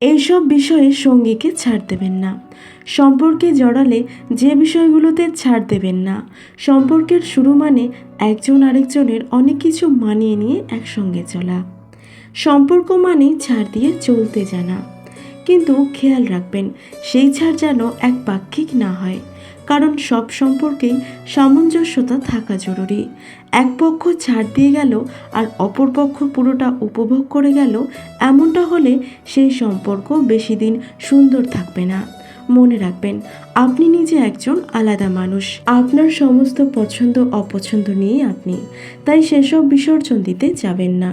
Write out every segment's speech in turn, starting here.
এইসব বিষয়ে সঙ্গীকে ছাড় দেবেন না। সম্পর্কে জড়ালে যে বিষয়গুলোতে ছাড় দেবেন না। সম্পর্কের শুরু মানে একজন আরেকজনের অনেক কিছু মানিয়ে নিয়ে একসঙ্গে চলা। সম্পর্ক মানে ছাড় দিয়ে চলতে জানা। কিন্তু খেয়াল রাখবেন, সেই ছাড় যেন এক পাক্ষিক না হয়। কারণ সব সম্পর্কেই সামঞ্জস্যতা থাকা জরুরি। এক পক্ষ ছাড় দিয়ে গেল আর অপর পক্ষ পুরোটা উপভোগ করে গেল, এমনটা হলে সেই সম্পর্ক বেশি দিন সুন্দর থাকবে না। মনে রাখবেন, আপনি নিজে একজন আলাদা মানুষ। আপনার সমস্ত পছন্দ, অপছন্দ নিয়েই আপনি। তাই সেসব বিসর্জন দিতে যাবেন না।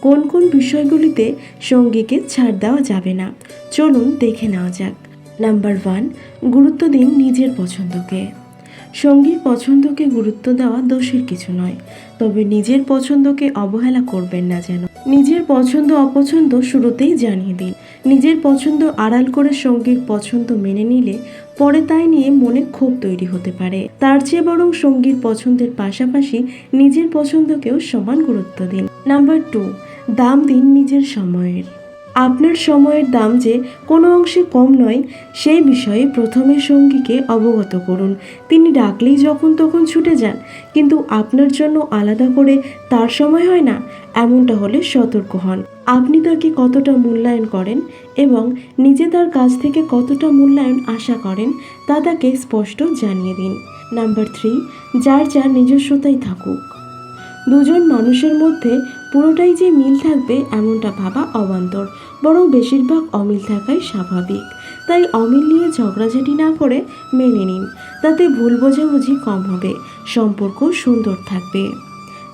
কোন কোন বিষয়গুলিতে সঙ্গীকে ছাড় দেওয়া যাবে না। চলুন দেখে নেওয়া যাক। নাম্বার ওয়ান গুরুত্ব দিন নিজের পছন্দকে। সঙ্গীর পছন্দকে গুরুত্ব দেওয়া দোষের কিছু নয়, তবে নিজের পছন্দকে অবহেলা করবেন না যেন। নিজের পছন্দ অপছন্দ শুরুতেই জানিয়ে দিন। নিজের পছন্দ আড়াল করে সঙ্গীর পছন্দ মেনে নিলে পরে তাই নিয়ে মনে ক্ষোভ তৈরি হতে পারে। তার চেয়ে বরং সঙ্গীর পছন্দের পাশাপাশি নিজের পছন্দকেও সমান গুরুত্ব দিন। নাম্বার টু দাম দিন নিজের সময়ের। আপনার সময়ের দাম যে কোনো অংশে কম নয়, সেই বিষয়ে প্রথমে সঙ্গীকে অবগত করুন। তিনি ডাকলেই যখন তখন ছুটে যান, কিন্তু আপনার জন্য আলাদা করে তার সময় হয় না, এমনটা হলে সতর্ক হন। আপনি তাকে কতটা মূল্যায়ন করেন এবং নিজে তার কাছ থেকে কতটা মূল্যায়ন আশা করেন, তা তাকে স্পষ্ট জানিয়ে দিন। নাম্বার থ্রি, যার যার নিজস্বতাই থাকুক। দুজন মানুষের মধ্যে পুরোটাই যে মিল থাকবে এমনটা ভাবা অবান্তর, বরং বেশিরভাগ অমিল থাকাই স্বাভাবিক। তাই অমিল নিয়ে ঝগড়াঝাটি না করে মেনে নিন, তাতে ভুল বোঝাবুঝি কম হবে, সম্পর্ক সুন্দর থাকবে।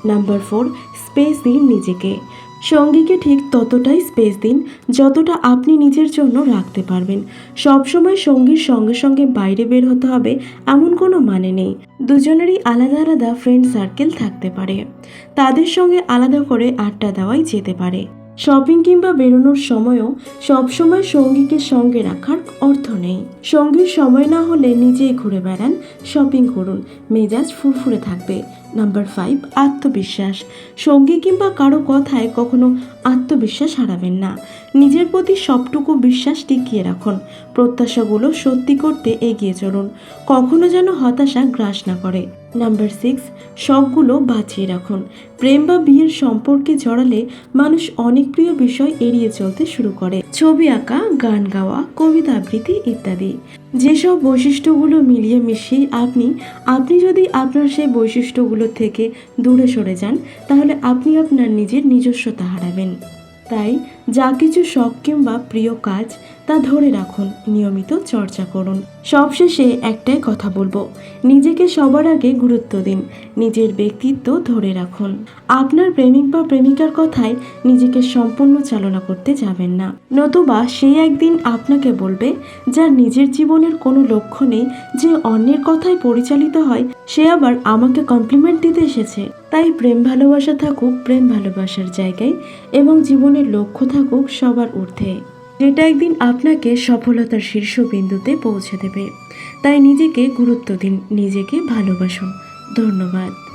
নাম্বার ফোর, স্পেস দিন নিজেকে। সঙ্গীকে ঠিক ততটাই স্পেস দিন যতটা আপনি নিজের জন্য রাখতে পারবেন। সবসময় সঙ্গীর সঙ্গে সঙ্গে বাইরে বের হতে হবে এমন কোনো মানে নেই। দুজনেরই আলাদা আলাদা ফ্রেন্ড সার্কেল থাকতে পারে। তাদের সঙ্গে আলাদা করে আড্ডা দেওয়াই যেতে পারে। শপিং কিংবা বেরোনোর সময়ও সবসময় সঙ্গীকে সঙ্গে রাখার অর্থ নেই। সঙ্গীর সময় না হলে নিজেই ঘুরে বেড়ান শপিং করুন, মেজাজ ফুরফুরে থাকবে। নাম্বার ফাইভ আত্মবিশ্বাস। সঙ্গী কিংবা কারও কথায় কখনো আত্মবিশ্বাস হারাবেন না। নিজের প্রতি সবটুকু বিশ্বাস টিকিয়ে রাখুন। প্রত্যাশাগুলো সত্যি করতে এগিয়ে চলুন। কখনো যেন হতাশা গ্রাস না করে। নাম্বার সিক্স শখগুলো বাঁচিয়ে রাখুন। প্রেম বা বিয়ের সম্পর্কে জড়ালে মানুষ অনেক প্রিয় বিষয় এড়িয়ে চলতে শুরু করে। ছবি আঁকা, গান গাওয়া, কবিতা আবৃত্তি ইত্যাদি। যেসব বৈশিষ্ট্যগুলো মিলিয়ে মিশিয়ে আপনি আপনি যদি আপনার সেই বৈশিষ্ট্যগুলো থেকে দূরে সরে যান, তাহলে আপনি আপনার নিজের নিজস্বতা হারাবেন। তাই যা কিছু শখ কিংবা প্রিয় কাজ, তা ধরে রাখুন, নিয়মিত চর্চা করুন। সবশেষে একটাই কথা বলব, নিজেকে সবার আগে গুরুত্ব দিন, নিজের ব্যক্তিত্ব ধরে রাখুন। আপনার প্রেমিক বা প্রেমিকার কথায় নিজেকে সম্পূর্ণ চালনা করতে যাবেন না। নতুবা সেই একদিন আপনাকে বলবে, যার নিজের জীবনের কোনো লক্ষ্য নেই, যে অন্যের কথায় পরিচালিত হয়, সে আবার আমাকে কমপ্লিমেন্ট দিতে এসেছে। তাই প্রেম ভালোবাসা থাকুক প্রেম ভালোবাসার জায়গায় এবং জীবনের লক্ষ্য থাকুক সবার ঊর্ধ্বে। যেটা একদিন আপনাকে সফলতার শীর্ষ বিন্দুতে পৌঁছে দেবে। তাই নিজেকে গুরুত্ব দিন, নিজেকে ভালোবাসুন। ধন্যবাদ।